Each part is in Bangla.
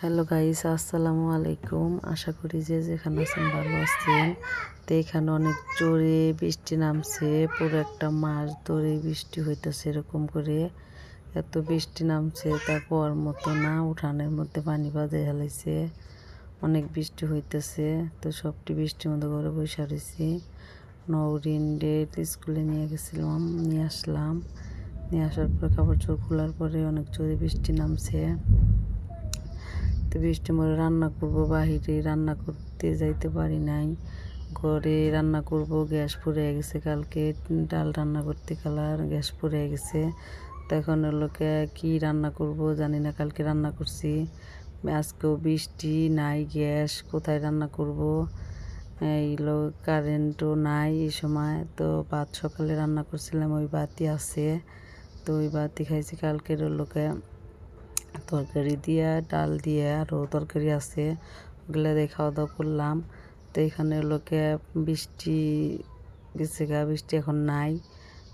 হ্যালো গাইস, আসসালামু আলাইকুম। আশা করি যে যেখানে আছেন ভালো আছেন। তো এখানে অনেক জোরে বৃষ্টি নামছে, পুরো একটা মাস ধরে বৃষ্টি হইতেছে এরকম করে। এত বৃষ্টি নামছে তা কোয়ার মতো না উঠানের মধ্যে পানি বাজে হেলাইছে। অনেক বৃষ্টি হইতেছে, তো সবটি বৃষ্টির মধ্যে ঘরে বসে রয়েছি নৌরিন ডেট স্কুলে নিয়ে গেছিলাম, নিয়ে আসলাম। নিয়ে আসার পর কাপড় চোখ খোলার পরে অনেক জোরে বৃষ্টি নামছে। তো বৃষ্টি মরে রান্না করব, বাহিরে রান্না করতে যাইতে পারি নাই। ঘরে রান্না করব, গ্যাস পুড়ে গেছে কালকে, ডাল রান্না করতে কালার, গ্যাস পুড়ে গেছে। তখন লোকে কি রান্না করব জানি না, কালকে রান্না করছি। আজকেও বৃষ্টি নাই, গ্যাস, কোথায় রান্না করব? এই লোক কারেন্টও নাই এই সময়। তো ভাত সকালে রান্না করছিলাম, ওই বাতি আছে। তো ওই বাতি খাইছি, কালকের লোকে তরকারি দিয়ে, ডাল দিয়ে আরও তরকারি আছে। ওগুলো দিয়ে খাওয়া দাওয়া করলাম। তো এখানে লোকে বৃষ্টি গেছে গা, বৃষ্টি এখন নাই।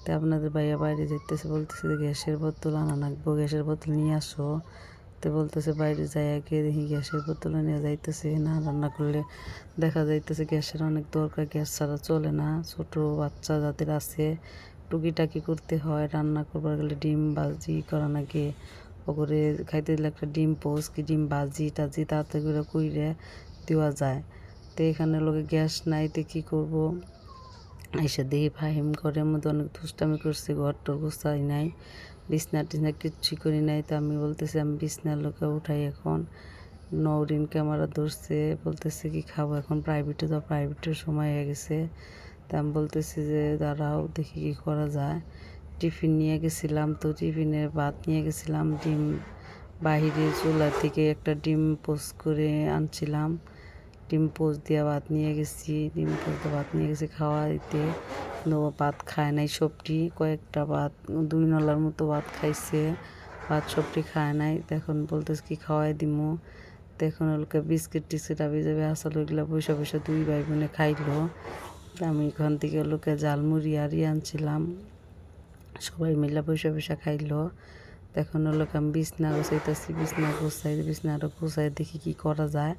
তো আপনাদের ভাইয়া বাইরে যেতেছে বলতেছে যে গ্যাসের বোতল আনা লাগবো, গ্যাসের বোতল নিয়ে আসো। তো বলতেছে বাইরে যাই আগে দেখি গ্যাসের বোতল নিয়ে যাইতেছে। না রান্না করলে দেখা যাইতেছে গ্যাসের অনেক দরকার, গ্যাস ছাড়া চলে না। ছোট বাচ্চা যাদের আছে, টুকিটাকি করতে হয়, রান্না করবার গেলে ডিম বাজি করা নাকি ওপরে খাইতে দিলে একটা ডিম পোস কি ডিম বাজি টাজি তাতে করে কইরে দেওয়া যায়। তো এখানে লোকে গ্যাস নাই, তো কী করব? এসে দেখি ফাহিম ঘরের মধ্যে অনেক দুষ্টামি করছে, ঘর টর গোছাই নাই, বিছনা টিছনা কিচ্ছু করি নাই। তো আমি বলতেছি, আমি বিছনার লোকে উঠাই এখন নৌরিন ক্যামেরা ধরছে, বলতেছে কি খাব এখন প্রাইভেটে তো প্রাইভেটের সময় হয়ে গেছে। তা আমি বলতেছি যে, দাঁড়াও, দেখি কি করা যায়। টিফিন নিয়ে গেছিলাম তো টিফিনে ভাত নিয়ে গেছিলাম, ডিম বাহিরে চুলা থেকে একটা ডিম পোস্ট করে আনছিলাম। ডিম পোস্ট দিয়ে ভাত নিয়ে গেছি, ডিম পোস্ট দিয়ে ভাত নিয়ে গেছি খাওয়া দিতে। কিন্তু ভাত খায় নাই সবটি, কয়েকটা ভাত, দুই নলার মতো ভাত খাইছে, ভাত সবটি খায় নাই। তখন বলতেছে কি খাওয়াই দিমু। তখন ওকে বিস্কিট টিস্কিট আবি যাবে, আসলে ওইগুলো পয়সা পয়সা দুই ভাই বোনে খাইলো। আমি এখান থেকে লোকে জালমুড়ি আরি আনছিলাম। সবাই মিলে বসে বসে খাইলো। তখন হলো আমি বিছনা গোছাইতেছি, বিছনা গোছাই বিছনাটা গোছাই দেখি কি করা যায়।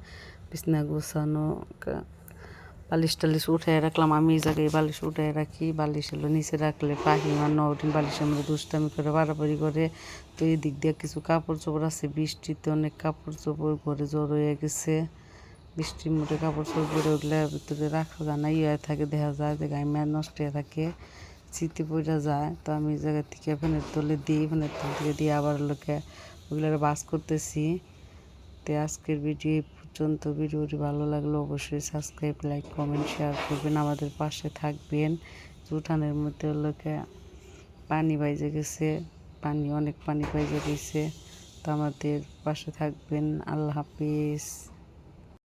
বিছনা গোছানো বালিশ টালিশ উঠে রাখলাম। আমি এই জায়গায় বালিশ উঠে রাখি, বালিশ হলো নিচে রাখলে পাখি আর নদিন বালিশের মধ্যে দুষ্টামি করে, বাড়াবাড়ি করে। তো এই দিক দিয়ে কিছু কাপড় চোপড় আছে, বৃষ্টিতে অনেক কাপড় চোপড় ঘরে জ্বর হয়ে গেছে। বৃষ্টির মধ্যে কাপড় চোপড় ওগুলোর ভিতরে রাখা যায় না ইয়ে থাকে, দেখা যায় যে গাইমা নষ্ট হয়ে থাকে। স্মৃতি পড়া যায়, তো আমি এই জায়গা থেকে ফ্যানের তলে দিই ফ্যানের তল থেকে দিয়ে আবার লোকে ওগুলো বাস করতেছি। তো আজকের ভিডিও এই পর্যন্ত। ভিডিওটি ভালো লাগলে অবশ্যই সাবস্ক্রাইব, লাইক, কমেন্ট, শেয়ার করবেন। আমাদের পাশে থাকবেন। উঠানের মধ্যে লোকে পানি বাইজে গেছে, পানি, অনেক পানি বাইজে গেছে। তো আমাদের পাশে থাকবেন। আল্লাহ হাফিজ।